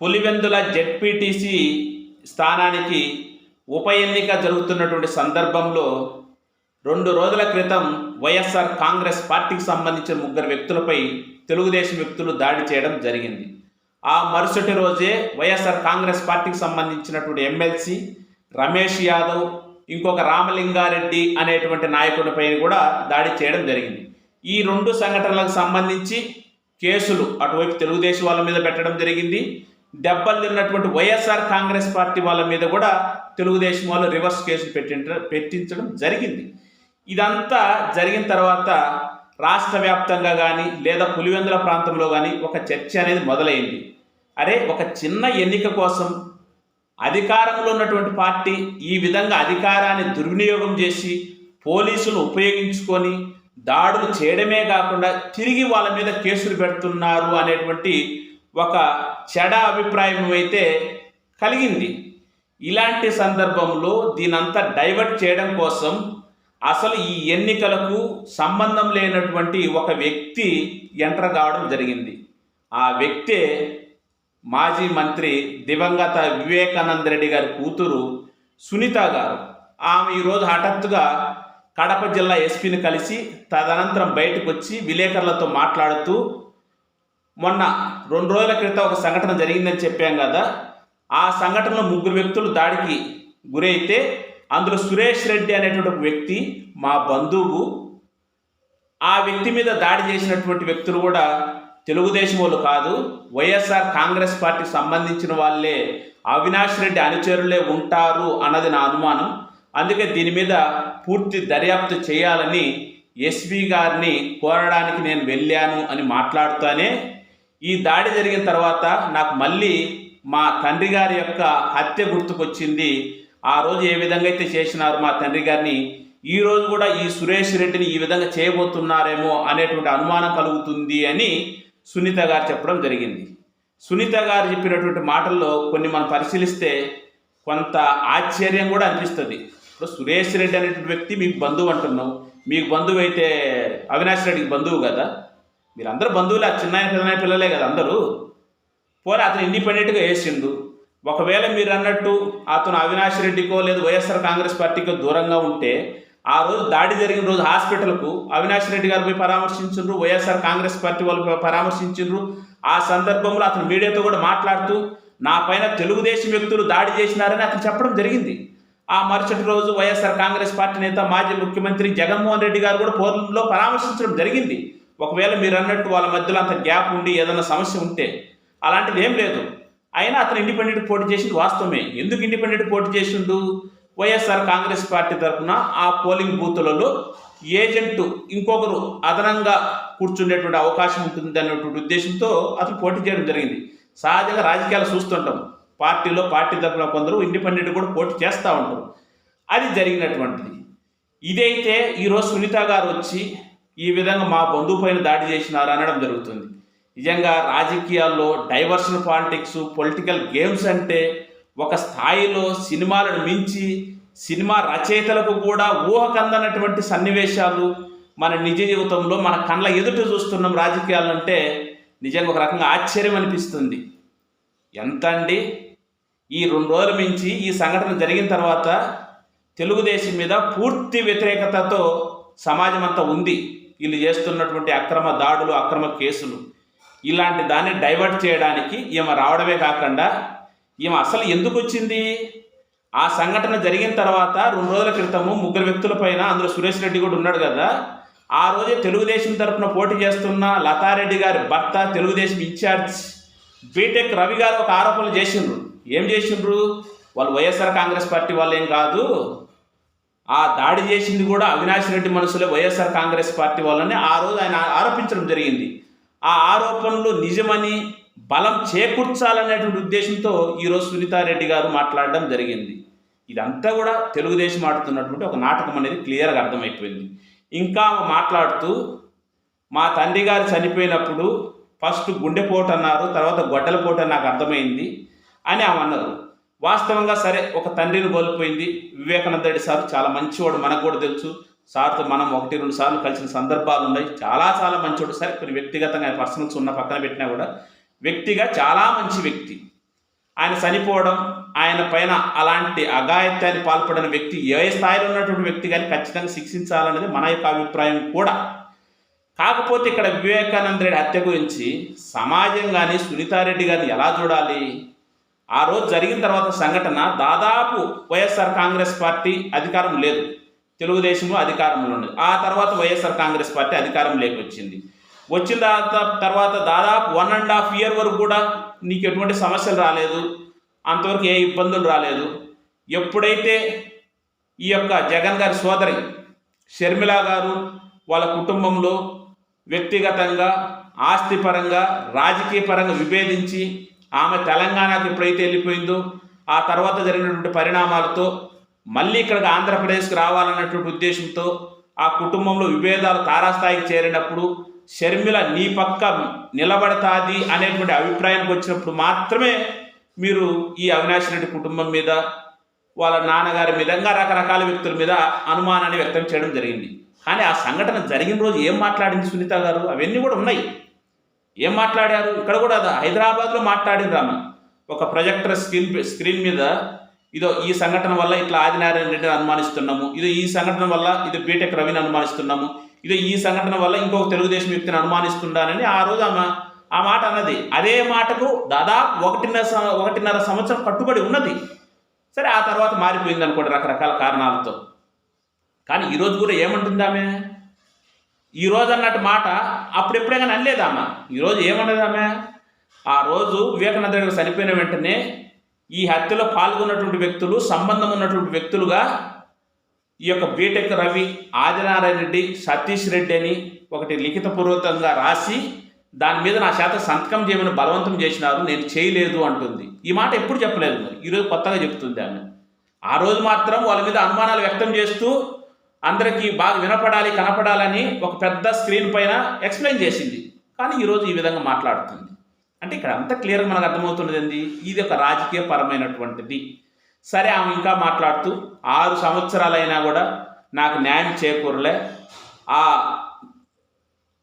Pulivendula ZPTC స్థానానికి ఉప ఎన్నిక జరుగుతున్నటువంటి సందర్భంలో రెండు రోజుల క్రితం వైఎస్ఆర్ కాంగ్రెస్ పార్టీకి సంబంధించిన ముగ్గురు వ్యక్తులపై తెలుగుదేశం వ్యక్తులు దాడి చేయడం జరిగింది. ఆ మరుసటి రోజే వైఎస్ఆర్ కాంగ్రెస్ పార్టీకి సంబంధించినటువంటి ఎమ్మెల్సీ రమేష్ యాదవ్ ఇంకొక రామలింగారెడ్డి అనేటువంటి నాయకుడిపై కూడా దాడి చేయడం జరిగింది. ఈ రెండు సంఘటనలకు సంబంధించి కేసులు అటువైపు తెలుగుదేశం వాళ్ళ మీద పెట్టడం జరిగింది. దెబ్బలు తిన్నటువంటి వైఎస్ఆర్ కాంగ్రెస్ పార్టీ వాళ్ళ మీద కూడా తెలుగుదేశం వాళ్ళు రివర్స్ కేసులు పెట్టి పెట్టించడం జరిగింది. ఇదంతా జరిగిన తర్వాత రాష్ట్ర వ్యాప్తంగా కానీ లేదా పులివెందుల ప్రాంతంలో కానీ ఒక చర్చ అనేది మొదలైంది. అరే ఒక చిన్న ఎన్నిక కోసం అధికారంలో ఉన్నటువంటి పార్టీ ఈ విధంగా అధికారాన్ని దుర్వినియోగం చేసి పోలీసులు ఉపయోగించుకొని దాడులు చేయడమే కాకుండా తిరిగి వాళ్ళ మీద కేసులు పెడుతున్నారు అనేటువంటి ఒక చెడ అభిప్రాయం అయితే కలిగింది. ఇలాంటి సందర్భంలో దీనంతా డైవర్ట్ చేయడం కోసం అసలు ఈ ఎన్నికలకు సంబంధం లేనటువంటి ఒక వ్యక్తి ఎంటర్ కావడం జరిగింది. ఆ వ్యక్తే మాజీ మంత్రి దివంగత వివేకానంద రెడ్డి గారి కూతురు సునీత గారు. ఆమె ఈరోజు హఠాత్తుగా కడప జిల్లా ఎస్పీని కలిసి తదనంతరం బయటకు వచ్చి విలేకరులతో మాట్లాడుతూ మొన్న రెండు రోజుల క్రితం ఒక సంఘటన జరిగిందని చెప్పాం కదా. ఆ సంఘటనలో ముగ్గురు వ్యక్తులు దాడికి గురైతే అందులో సురేష్ రెడ్డి అనేటువంటి ఒక వ్యక్తి మా బంధువు ఆ వ్యక్తి మీద దాడి చేసినటువంటి వ్యక్తులు కూడా తెలుగుదేశం వాళ్ళు కాదు వైఎస్ఆర్ కాంగ్రెస్ పార్టీకి సంబంధించిన వాళ్ళే అవినాష్ రెడ్డి అనుచరులే ఉంటారు అన్నది నా అనుమానం. అందుకే దీని మీద పూర్తి దర్యాప్తు చేయాలని ఎస్పీ గారిని కోరడానికి నేను వెళ్ళాను అని మాట్లాడుతూనే ఈ దాడి జరిగిన తర్వాత నాకు మళ్ళీ మా తండ్రి గారి యొక్క హత్య గుర్తుకొచ్చింది. ఆ రోజు ఏ విధంగా అయితే చేసినారు మా తండ్రి గారిని ఈ రోజు కూడా ఈ సురేష్ రెడ్డిని ఈ విధంగా చేయబోతున్నారేమో అనేటువంటి అనుమానం కలుగుతుంది అని సునీత గారు చెప్పడం జరిగింది. సునీత గారు చెప్పినటువంటి మాటల్లో కొన్ని మనం పరిశీలిస్తే కొంత ఆశ్చర్యం కూడా అనిపిస్తుంది. ఇప్పుడు సురేష్ రెడ్డి అనేటువంటి వ్యక్తి మీకు బంధువు అంటున్నాం. మీకు బంధువు అయితే అవినాష్ రెడ్డికి బంధువు కదా? మీరు అందరూ బంధువులు ఆ చిన్న పెద్ద పిల్లలే కదా అందరూ. పోనీ అతను ఇండిపెండెంట్గా వేసిండు ఒకవేళ మీరు అన్నట్టు అతను అవినాష్ రెడ్డికో లేదు వైఎస్ఆర్ కాంగ్రెస్ పార్టీకో దూరంగా ఉంటే ఆ రోజు దాడి జరిగిన రోజు హాస్పిటల్కు అవినాష్ రెడ్డి గారు పోయి పరామర్శించు వైఎస్ఆర్ కాంగ్రెస్ పార్టీ వాళ్ళు పరామర్శించు ఆ సందర్భంలో అతను మీడియాతో కూడా మాట్లాడుతూ నా పైన తెలుగుదేశం వ్యక్తులు దాడి చేసినారని అతను చెప్పడం జరిగింది. ఆ మరుసటి రోజు వైఎస్ఆర్ కాంగ్రెస్ పార్టీ నేత మాజీ ముఖ్యమంత్రి జగన్మోహన్ రెడ్డి గారు కూడా పోలంలో పరామర్శించడం జరిగింది. ఒకవేళ మీరు అన్నట్టు వాళ్ళ మధ్యలో అంత గ్యాప్ ఉండి ఏదైనా సమస్య ఉంటే అలాంటిది ఏం లేదు. అయినా అతను ఇండిపెండెంట్ పోటీ చేసింది వాస్తవమే. ఎందుకు ఇండిపెండెంట్ పోటీ చేసిండు? వైఎస్ఆర్ కాంగ్రెస్ పార్టీ తరఫున ఆ పోలింగ్ బూతులలో ఏజెంట్ ఇంకొకరు అదనంగా కూర్చుండేటువంటి అవకాశం ఉంటుంది అన్నటువంటి ఉద్దేశంతో అతను పోటీ చేయడం జరిగింది. సహజంగా రాజకీయాలు చూస్తుంటాం. పార్టీలో పార్టీ తరఫున కొందరు ఇండిపెండెంట్ కూడా పోటీ చేస్తూ ఉంటారు. అది జరిగినటువంటిది. ఇదైతే ఈరోజు సునీత గారు వచ్చి ఈ విధంగా మా బంధువు పైన దాడి చేసినారు అనడం జరుగుతుంది. నిజంగా రాజకీయాల్లో డైవర్షన్ పాలిటిక్స్ పొలిటికల్ గేమ్స్ అంటే ఒక స్థాయిలో సినిమాలను మించి సినిమా రచయితలకు కూడా ఊహకందనటువంటి సన్నివేశాలు మన నిజ జీవితంలో మన కళ్ళ ఎదుట చూస్తున్నాం రాజకీయాలంటే నిజంగా ఒక రకంగా ఆశ్చర్యం అనిపిస్తుంది. ఎంత అండి ఈ రెండు రోజుల మించి ఈ సంఘటన జరిగిన తర్వాత తెలుగుదేశం మీద పూర్తి వ్యతిరేకతతో సమాజం అంతా ఉంది. వీళ్ళు చేస్తున్నటువంటి అక్రమ దాడులు అక్రమ కేసులు. ఇలాంటి దాన్ని డైవర్ట్ చేయడానికి ఈమె రావడమే కాకుండా ఈమె అసలు ఎందుకు వచ్చింది? ఆ సంఘటన జరిగిన తర్వాత రెండు రోజుల క్రితము ముగ్గురు వ్యక్తుల పైన అందులో సురేష్ రెడ్డి కూడా ఉన్నాడు కదా. ఆ రోజే తెలుగుదేశం తరఫున పోటీ చేస్తున్న లతారెడ్డి గారి భర్త తెలుగుదేశం ఇన్ఛార్జ్ బీటెక్ రవి గారు ఒక ఆరోపణలు చేసిండ్రు. ఏం చేసిండ్రు? వాళ్ళు వైఎస్ఆర్ కాంగ్రెస్ పార్టీ వాళ్ళు ఏం కాదు ఆ దాడి చేసింది కూడా అవినాష్ రెడ్డి మనసులో వైఎస్ఆర్ కాంగ్రెస్ పార్టీ వాళ్ళని ఆ రోజు ఆయన ఆరోపించడం జరిగింది. ఆ ఆరోపణలు నిజమని బలం చేకూర్చాలనేటువంటి ఉద్దేశంతో ఈరోజు సునీతారెడ్డి గారు మాట్లాడడం జరిగింది. ఇదంతా కూడా తెలుగుదేశం ఆడుతున్నటువంటి ఒక నాటకం అనేది క్లియర్గా అర్థమైపోయింది. ఇంకా మాట్లాడుతూ మా తండ్రి గారు చనిపోయినప్పుడు ఫస్ట్ గుండెపోటు అన్నారు తర్వాత గొడ్డలపోటు అని నాకు అర్థమైంది అని ఆమె అన్నారు. వాస్తవంగా సరే ఒక తండ్రిని కోల్పోయింది వివేకానంద రెడ్డి సార్ చాలా మంచివాడు మనకు కూడా తెలుసు. సార్తో మనం ఒకటి రెండు సార్లు కలిసిన సందర్భాలు ఉన్నాయి. చాలా చాలా మంచివాడు. సరే కొన్ని వ్యక్తిగతంగా పర్సనల్స్ ఉన్న పక్కన పెట్టినా కూడా వ్యక్తిగా చాలా మంచి వ్యక్తి. ఆయన చనిపోవడం ఆయన పైన అలాంటి అగాయత్యాన్ని పాల్పడిన వ్యక్తి ఏ స్థాయిలో ఉన్నటువంటి వ్యక్తి కానీ ఖచ్చితంగా శిక్షించాలనేది మన యొక్క అభిప్రాయం కూడా. కాకపోతే ఇక్కడ వివేకానంద రెడ్డి హత్య గురించి సమాజం కానీ సునీతారెడ్డి గారిని ఎలా చూడాలి? ఆ రోజు జరిగిన తర్వాత సంఘటన దాదాపు వైఎస్ఆర్ కాంగ్రెస్ పార్టీ అధికారం లేదు. తెలుగుదేశంలో అధికారంలో ఉండదు ఆ తర్వాత వైఎస్ఆర్ కాంగ్రెస్ పార్టీ అధికారం వచ్చింది వచ్చిన తర్వాత తర్వాత దాదాపు వన్ అండ్ హాఫ్ ఇయర్ వరకు కూడా నీకు ఎటువంటి సమస్యలు రాలేదు. అంతవరకు ఏ ఇబ్బందులు రాలేదు. ఎప్పుడైతే ఈ యొక్క జగన్ గారి సోదరి షర్మిల గారు వాళ్ళ కుటుంబంలో వ్యక్తిగతంగా ఆస్తిపరంగా రాజకీయ పరంగా విభేదించి ఆమె తెలంగాణకు ఎప్పుడైతే వెళ్ళిపోయిందో ఆ తర్వాత జరిగినటువంటి పరిణామాలతో మళ్ళీ ఇక్కడికి ఆంధ్రప్రదేశ్కి రావాలన్నటువంటి ఉద్దేశంతో ఆ కుటుంబంలో విభేదాలు తారాస్థాయికి చేరినప్పుడు షర్మిల నీ పక్క నిలబడతాది అనేటువంటి అభిప్రాయానికి వచ్చినప్పుడు మాత్రమే మీరు ఈ అవినాష్ రెడ్డి కుటుంబం మీద వాళ్ళ నాన్నగారి మీద ఇంకా రకరకాల వ్యక్తుల మీద అనుమానాన్ని వ్యక్తం చేయడం జరిగింది. కానీ ఆ సంఘటన జరిగిన రోజు ఏం మాట్లాడింది సునీత గారు? అవన్నీ కూడా ఉన్నాయి. ఏం మాట్లాడారు? ఇక్కడ కూడా అది హైదరాబాద్లో మాట్లాడింది ఆమె. ఒక ప్రొజెక్టర్ స్క్రీన్ స్క్రీన్ మీద ఇదో ఈ సంఘటన వల్ల ఇట్లా ఆదినారాయణ రెడ్డిని అనుమానిస్తున్నాము. ఇది ఈ సంఘటన వల్ల ఇది బీటెక్ రవిని అనుమానిస్తున్నాము. ఇదో ఈ సంఘటన వల్ల ఇంకొక తెలుగుదేశం వ్యక్తిని అనుమానిస్తున్నానని ఆ రోజు ఆమె ఆ మాట అన్నది. అదే మాటకు దాదాపు ఒకటిన్నర ఒకటిన్నర సంవత్సరం కట్టుబడి ఉన్నది. సరే ఆ తర్వాత మారిపోయింది అనుకోండి రకరకాల కారణాలతో. కానీ ఈరోజు కూడా ఏమంటుంది ఆమె? ఈ రోజు అన్నట్టు మాట అప్పుడెప్పుడే కానీ అనలేదామా? ఈరోజు ఏమన్నది ఆ రోజు వివేకానంద గారు చనిపోయిన వెంటనే ఈ హత్యలో పాల్గొన్నటువంటి వ్యక్తులు సంబంధం ఉన్నటువంటి వ్యక్తులుగా ఈ యొక్క బీటెక్ రవి ఆదినారాయణ రెడ్డి సతీష్ రెడ్డి అని ఒకటి లిఖితపూర్వకంగా రాసి దాని మీద నా చేత సంతకం చేయమని బలవంతం చేసినారు నేను చేయలేదు అంటుంది. ఈ మాట ఎప్పుడు చెప్పలేదు మరి. ఈరోజు కొత్తగా చెప్తుంది ఆమె. ఆ రోజు మాత్రం వాళ్ళ మీద అనుమానాలు వ్యక్తం చేస్తూ అందరికీ బాగా వినపడాలి కనపడాలని ఒక పెద్ద స్క్రీన్ పైన ఎక్స్ప్లెయిన్ చేసింది. కానీ ఈరోజు ఈ విధంగా మాట్లాడుతుంది. అంటే ఇక్కడ అంత క్లియర్గా మనకు అర్థమవుతున్నది ఏంది? ఇది ఒక రాజకీయ పరమైనటువంటిది సరే ఆమె ఇంకా మాట్లాడుతూ ఆరు సంవత్సరాలైనా కూడా నాకు న్యాయం చేకూరలే. ఆ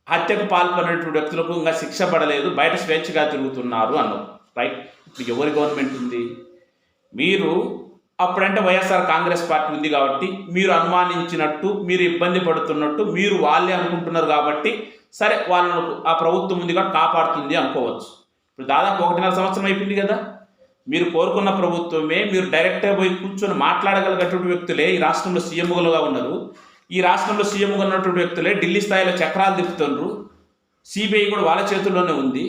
హత్యకు పాల్పడినటువంటి వ్యక్తులకు ఇంకా శిక్ష పడలేదు. బయట స్వేచ్ఛగా తిరుగుతున్నారు అన్నారు రైట్? ఇప్పుడు ఎవరి గవర్నమెంట్ ఉంది? మీరు అప్పుడంటే వైఎస్ఆర్ కాంగ్రెస్ పార్టీ ఉంది కాబట్టి మీరు అనుమానించినట్టు మీరు ఇబ్బంది పడుతున్నట్టు మీరు వాళ్ళే అనుకుంటున్నారు కాబట్టి సరే వాళ్ళను ఆ ప్రభుత్వం ఉంది కాబట్టి కాపాడుతుంది అనుకోవచ్చు. ఇప్పుడు దాదాపు ఒకటిన్నర సంవత్సరం అయిపోయింది కదా. మీరు కోరుకున్న ప్రభుత్వమే మీరు డైరెక్ట్గా పోయి కూర్చొని మాట్లాడగలిగేటువంటి వ్యక్తులే ఈ రాష్ట్రంలో సీఎంలుగా ఉన్నారు. ఈ రాష్ట్రంలో సీఎంగా ఉన్నటువంటి వ్యక్తులే ఢిల్లీ స్థాయిలో చక్రాలు తిప్పుతున్నారు సిబిఐ కూడా వాళ్ళ చేతుల్లోనే ఉంది.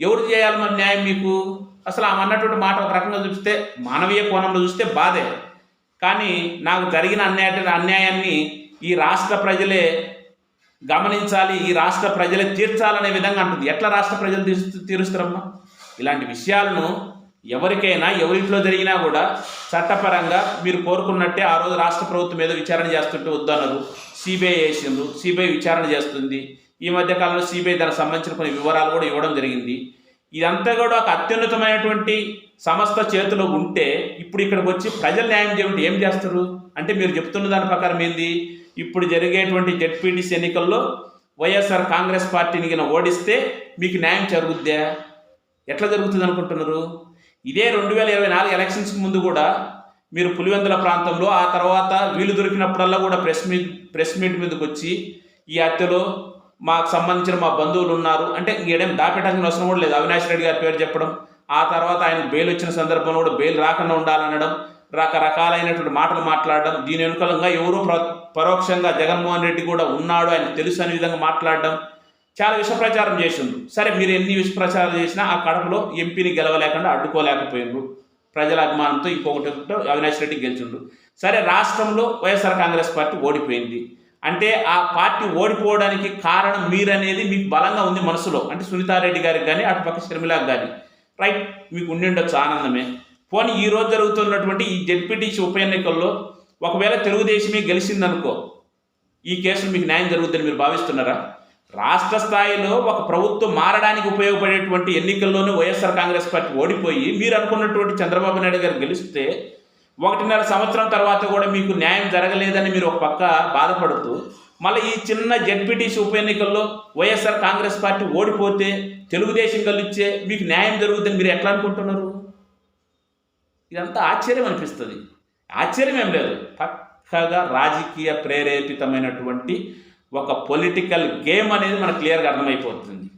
ఎవరు చేయాలి మరి న్యాయం మీకు? అసలు ఆమె అన్నటువంటి మాట ఒక రకంగా చూస్తే మానవీయ కోణంలో చూస్తే బాధే. కానీ నాకు జరిగిన అన్యాయ అన్యాయాన్ని ఈ రాష్ట్ర ప్రజలే గమనించాలి ఈ రాష్ట్ర ప్రజలే తీర్చాలనే విధంగా అంటుంది. ఎట్లా రాష్ట్ర ప్రజలు తీరుస్తూ తీరుస్తారమ్మా? ఇలాంటి విషయాలను ఎవరికైనా ఎవరింట్లో జరిగినా కూడా చట్టపరంగా మీరు కోరుకున్నట్టే ఆ రోజు రాష్ట్ర ప్రభుత్వం ఏదో విచారణ చేస్తుంటే వద్దన్నారు. సిబిఐ వేసిండ్రు. సిబిఐ విచారణ చేస్తుంది. ఈ మధ్య కాలంలో సిబిఐ దానికి సంబంధించిన కొన్ని వివరాలు కూడా ఇవ్వడం జరిగింది. ఇదంతా కూడా ఒక అత్యున్నతమైనటువంటి సంస్థ చేతిలో ఉంటే ఇప్పుడు ఇక్కడికి వచ్చి ప్రజలు న్యాయం చేయండి ఏం చేస్తారు? అంటే మీరు చెప్తున్న దాని ప్రకారం ఏంది? ఇప్పుడు జరిగేటువంటి జెడ్పీటీసీ ఎన్నికల్లో వైఎస్ఆర్ కాంగ్రెస్ పార్టీని గిన ఓడిస్తే మీకు న్యాయం జరుగుద్దా? ఎట్లా జరుగుతుంది అనుకుంటున్నారు? ఇదే రెండు వేల ఇరవై నాలుగు ఎలక్షన్స్కి ముందు కూడా మీరు పులివెందుల ప్రాంతంలో ఆ తర్వాత వీలు దొరికినప్పుడల్లా కూడా ప్రెస్ మీట్ ప్రెస్ మీట్ మీదకి వచ్చి ఈ హత్యలో మాకు సంబంధించిన మా బంధువులు ఉన్నారు. అంటే ఇంకేం దాపెట్టాల్సిన అవసరం కూడా లేదు. అవినాష్ రెడ్డి గారి పేరు చెప్పడం. ఆ తర్వాత ఆయన బెయిల్ వచ్చిన సందర్భంలో కూడా బెయిల్ రాకుండా ఉండాలనడం రకరకాలైనటువంటి మాటలు మాట్లాడడం దీని వెనుకలంగా ఎవరో పరోక్షంగా జగన్మోహన్ రెడ్డి కూడా ఉన్నాడు. ఆయన తెలుసు అనే విధంగా మాట్లాడడం. చాలా విషప్రచారం చేసిండు సరే మీరు ఎన్ని విషప్రచారాలు చేసినా ఆ కడపలో ఎంపీని గెలవలేకుండా అడ్డుకోలేకపోయిండ్రు. ప్రజల అభిమానంతో ఇంకొకటి అవినాష్ రెడ్డి గెలిచిండ్రు. సరే రాష్ట్రంలో వైఎస్ఆర్ కాంగ్రెస్ పార్టీ ఓడిపోయింది. అంటే ఆ పార్టీ ఓడిపోవడానికి కారణం మీరనేది మీకు బలంగా ఉంది మనసులో. అంటే సునీతారెడ్డి గారికి కానీ అటుపక్క షర్మిలాకి కానీ రైట్ మీకు ఉండి ఉండొచ్చు ఆనందమే. పోనీ ఈ రోజు జరుగుతున్నటువంటి ఈ జెడ్పీటీసీ ఉప ఎన్నికల్లో ఒకవేళ తెలుగుదేశమే గెలిచిందనుకో ఈ కేసులో మీకు న్యాయం జరుగుతుందని మీరు భావిస్తున్నారా? రాష్ట్ర స్థాయిలో ఒక ప్రభుత్వం మారడానికి ఉపయోగపడేటువంటి ఎన్నికల్లోనే వైఎస్ఆర్ కాంగ్రెస్ పార్టీ ఓడిపోయి మీరు అనుకున్నటువంటి చంద్రబాబు నాయుడు గారు గెలిస్తే ఒకటిన్నర సంవత్సరం తర్వాత కూడా మీకు న్యాయం జరగలేదని మీరు ఒక పక్క బాధపడుతూ మళ్ళీ ఈ చిన్న జడ్పీటీసీ ఉప ఎన్నికల్లో వైఎస్ఆర్ కాంగ్రెస్ పార్టీ ఓడిపోతే తెలుగుదేశం కలిచ్చే మీకు న్యాయం జరుగుతుందని మీరు ఎట్లా అనుకుంటున్నారు? ఇదంతా ఆశ్చర్యం అనిపిస్తుంది. ఆశ్చర్యం ఏం లేదు. పక్కగా రాజకీయ ప్రేరేపితమైనటువంటి ఒక పొలిటికల్ గేమ్ అనేది మనకు క్లియర్గా అర్థమైపోతుంది.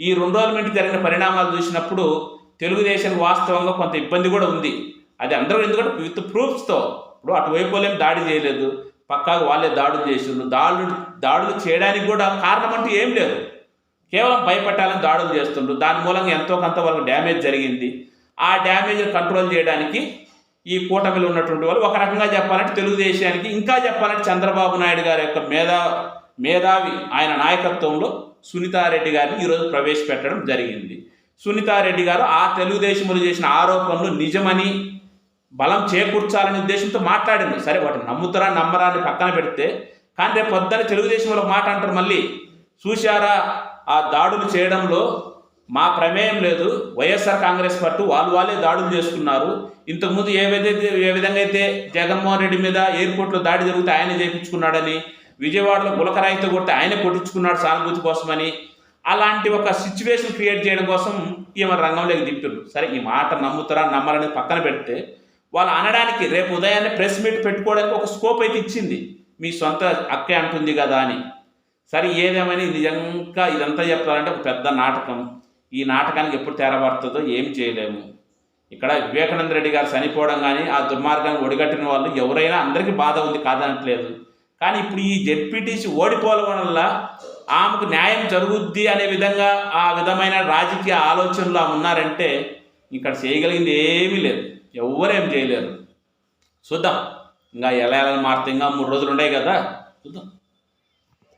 ఈ రెండు రోజుల నుండి జరిగిన పరిణామాలు చూసినప్పుడు తెలుగుదేశం వాస్తవంగా కొంత ఇబ్బంది కూడా ఉంది. అది అందరూ ఎందుకంటే విత్ ప్రూఫ్స్తో. ఇప్పుడు అటువైపు వాళ్ళేం దాడి చేయలేదు. పక్కాగా వాళ్ళే దాడులు చేసిండ్రు. దాడులు దాడులు చేయడానికి కూడా కారణం అంటూ ఏం లేదు. కేవలం భయపెట్టాలని దాడులు చేస్తుండ్రు. దాని మూలంగా ఎంతో కొంత వాళ్ళకి డ్యామేజ్ జరిగింది. ఆ డ్యామేజ్ కంట్రోల్ చేయడానికి ఈ కూటమిలో ఉన్నటువంటి వాళ్ళు ఒక రకంగా చెప్పాలంటే తెలుగుదేశానికి ఇంకా చెప్పాలంటే చంద్రబాబు నాయుడు గారి యొక్క మేధా మేధావి ఆయన నాయకత్వంలో సునీతారెడ్డి గారిని ఈరోజు ప్రవేశపెట్టడం జరిగింది. సునీతారెడ్డి గారు ఆ తెలుగుదేశంలో చేసిన ఆరోపణలు నిజమని బలం చేకూర్చాలనే ఉద్దేశంతో మాట్లాడింది. సరే వాటిని నమ్ముతారా నమ్మరా అని పక్కన పెడితే కానీ రేపు పొద్దున్న తెలుగుదేశంలో మాట అంటారు మళ్ళీ. చూశారా ఆ దాడులు చేయడంలో మా ప్రమేయం లేదు. వైఎస్ఆర్ కాంగ్రెస్ పార్టీ వాళ్ళు వాళ్ళే దాడులు చేసుకున్నారు. ఇంతకుముందు ఏ విధైతే ఏ విధంగా అయితే జగన్మోహన్ రెడ్డి మీద ఎయిర్పోర్ట్లో దాడి జరిగితే ఆయన చేయించుకున్నాడని విజయవాడలో గులకరాయితో కొట్టి ఆయనే కొట్టించుకున్నాడు సానుభూతి కోసమని అలాంటి ఒక సిచ్యువేషన్ క్రియేట్ చేయడం కోసం ఈమె రంగంలోకి దింపారు సరే ఈ మాట నమ్ముతారా నమ్మాలని పక్కన పెడితే వాళ్ళు అనడానికి రేపు ఉదయాన్నే ప్రెస్ మీట్ పెట్టుకోవడానికి ఒక స్కోప్ అయితే ఇచ్చింది. మీ సొంత అక్కే అంటుంది కదా అని. సరే ఏదేమని నిజంగా ఇదంతా చెప్పాలంటే ఒక పెద్ద నాటకం. ఈ నాటకానికి ఎప్పుడు తెరబడుతుందో ఏం చేయలేము. ఇక్కడ వివేకానంద రెడ్డి గారు చనిపోవడం కానీ ఆ దుర్మార్గాన్ని ఒడిగట్టిన వాళ్ళు ఎవరైనా అందరికీ బాధ ఉంది కాదనట్లేదు. కానీ ఇప్పుడు ఈ జెడ్పీటీసీ ఓడిపోవడం వల్ల ఆమెకు న్యాయం జరుగుద్ది అనే విధంగా ఆ విధమైన రాజకీయ ఆలోచనలు ఆమె ఉన్నారంటే ఇక్కడ చేయగలిగింది ఏమీ లేదు. ఎవ్వరేం చేయలేరు. చూద్దాం. ఇంకా ఎలా ఎలా మారుతాయి ఇంకా మూడు రోజులు ఉన్నాయి కదా. చూద్దాం.